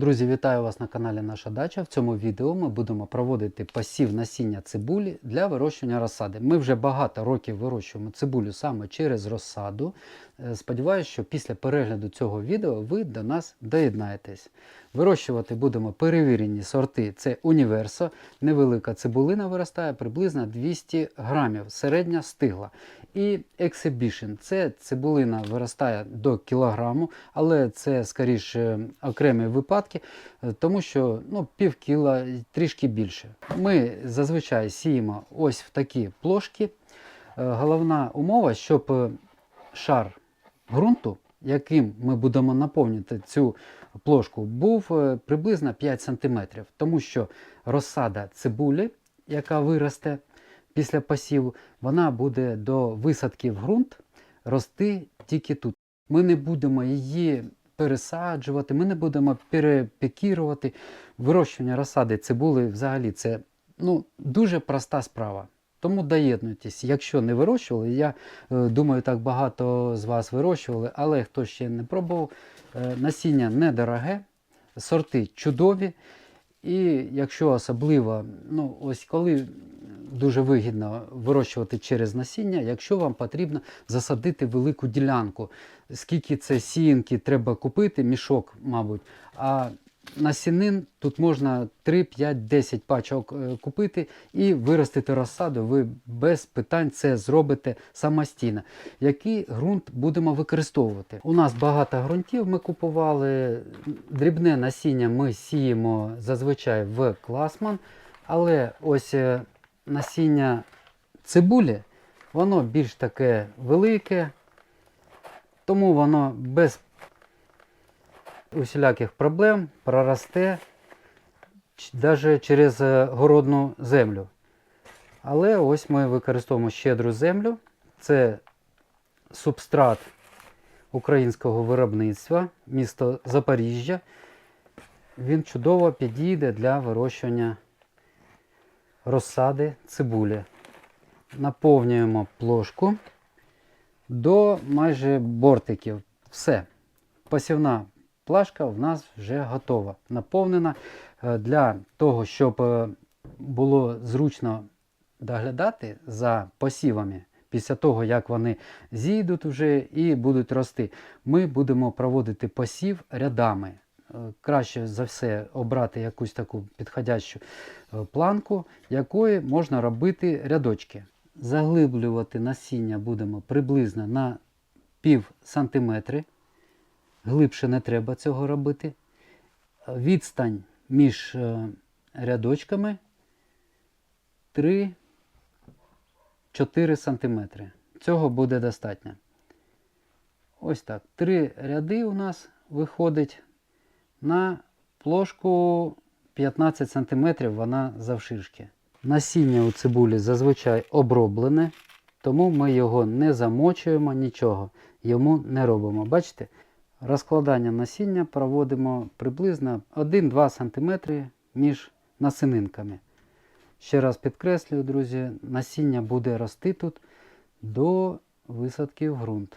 Друзі, вітаю вас на каналі Наша Дача. В цьому відео ми будемо проводити посів насіння цибулі для вирощування розсади. Ми вже багато років вирощуємо цибулю саме через розсаду. Е, Сподіваюсь, що після перегляду цього відео ви до нас доєднаєтесь. Вирощувати будемо перевірені сорти. Це універсо. Невелика цибулина виростає приблизно 200 грамів, середня стигла. І Exhibition – це цибулина виростає до кілограму, але це скоріше окремі випадки, е, тому що ну, пів кіла трішки більше. Ми зазвичай сіємо ось в такі плошки. Е, Головна умова, щоб е, шар ґрунту, яким ми будемо наповнювати цю плошку, був приблизно 5 см, тому що розсада цибулі, яка виросте після посіву, вона буде до висадки в ґрунт рости тільки тут. Ми не будемо її пересаджувати, ми не будемо перепікірувати. Вирощування розсади цибули взагалі це ну, дуже проста справа. Тому доєднуйтесь, якщо не вирощували, я е, думаю, так багато з вас вирощували, але хто ще не пробував, е, насіння недороге, сорти чудові. І якщо особливо, ну ось коли дуже вигідно вирощувати через насіння, якщо вам потрібно засадити велику ділянку, скільки це сіянки треба купити, мішок, мабуть. А насінин тут можна 3, 5, 10 пачок е, купити і виростити розсаду. Ви без питань це зробите самостійно. Який ґрунт будемо використовувати? У нас багато ґрунтів ми купували. Дрібне насіння ми сіємо зазвичай в класман, але ось е, насіння цибулі, воно більш таке велике, тому воно без усіляких проблем проросте навіть через е, городну землю. Але ось ми використовуємо щедру землю. Це субстрат українського виробництва, місто Запоріжжя. Він чудово підійде для вирощування розсади цибулі. Наповнюємо плошку до майже бортиків. Все. Посівна плашка в нас вже готова, наповнена. Е, Для того, щоб е, було зручно доглядати за посівами, після того, як вони зійдуть вже і будуть рости, ми будемо проводити посів рядами. Краще за все обрати якусь таку підходящу е, планку, якої можна робити рядочки. Заглиблювати насіння будемо приблизно на пів сантиметри. Глибше не треба цього робити. Відстань між е, рядочками 3-4 см. Цього буде достатньо. Ось так. Три ряди у нас виходить на плошку 15 см вона завширшки. Насіння у цибулі зазвичай оброблене, тому ми його не замочуємо, нічого йому не робимо. Бачите? Розкладання насіння проводимо приблизно 1-2 см між насининками. Ще раз підкреслюю, друзі, насіння буде рости тут до висадки в ґрунт.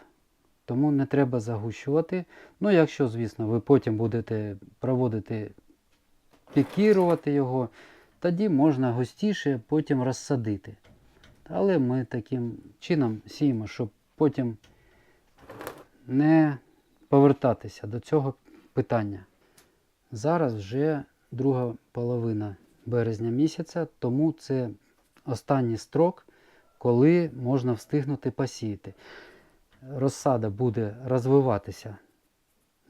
Тому не треба загущувати. Ну, якщо, звісно, ви потім будете проводити, пікірувати його, тоді можна густіше потім розсадити. Але ми таким чином сіємо, щоб потім не повертатися до цього питання. Зараз вже друга половина березня місяця, тому це останній строк, коли можна встигнути посіяти. Розсада буде розвиватися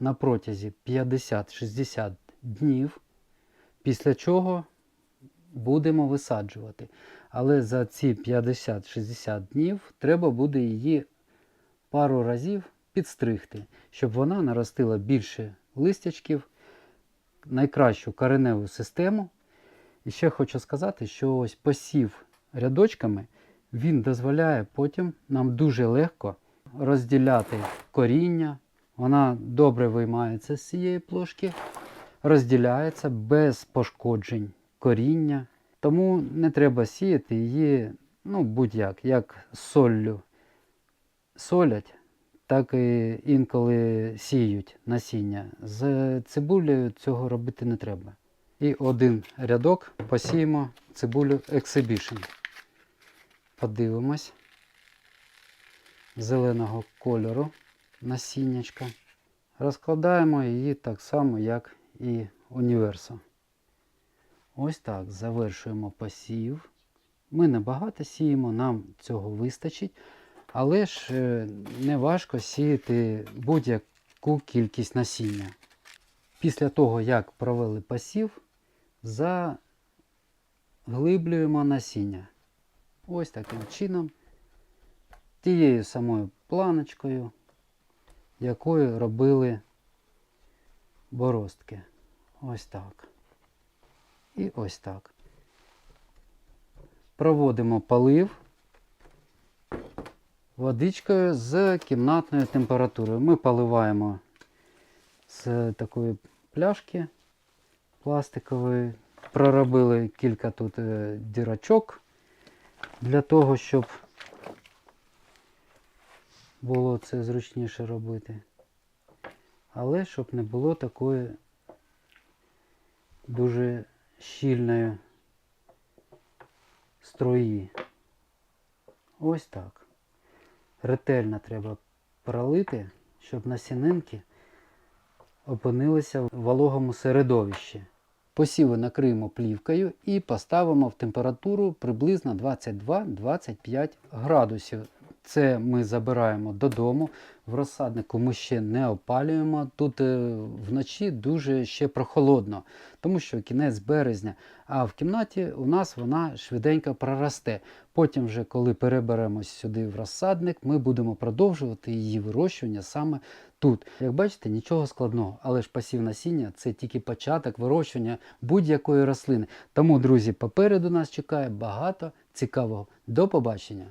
на протязі 50-60 днів, після чого будемо висаджувати. Але за ці 50-60 днів треба буде її пару разів підстригти, щоб вона наростила більше листячків, найкращу кореневу систему. І ще хочу сказати, що ось посів рядочками, він дозволяє потім нам дуже легко розділяти коріння. Вона добре виймається з цієї плошки, розділяється без пошкоджень коріння. Тому не треба сіяти її ну, будь-як, як соллю солять, так і інколи сіють насіння. З цибулею цього робити не треба. І один рядок посіємо цибулю Exhibition. Подивимось. Зеленого кольору насіннячка. Розкладаємо її так само, як і універсал. Ось так завершуємо посів. Ми небагато сіємо, нам цього вистачить, але ж е, не важко сіяти будь-яку кількість насіння. Після того, як провели посів, заглиблюємо насіння. Ось таким чином, тією самою планочкою, якою робили боростки. Ось так. І ось так. Проводимо полив водичкою з кімнатною температурою. Ми поливаємо з такої пляшки пластикової. Проробили кілька тут е, дірочок для того, щоб було це зручніше робити. Але щоб не було такої дуже щільної струї. Ось так. Ретельно треба пролити, щоб насінинки опинилися в вологому середовищі. Посіви накриємо плівкою і поставимо в температуру приблизно 22-25 градусів. Це ми забираємо додому. В розсаднику ми ще не опалюємо. Тут е, вночі дуже ще прохолодно, тому що кінець березня. А в кімнаті у нас вона швиденько проросте. Потім, вже, коли переберемось сюди в розсадник, ми будемо продовжувати її вирощування саме тут. Як бачите, нічого складного, але ж посів насіння це тільки початок вирощування будь-якої рослини. Тому, друзі, попереду нас чекає багато цікавого. До побачення!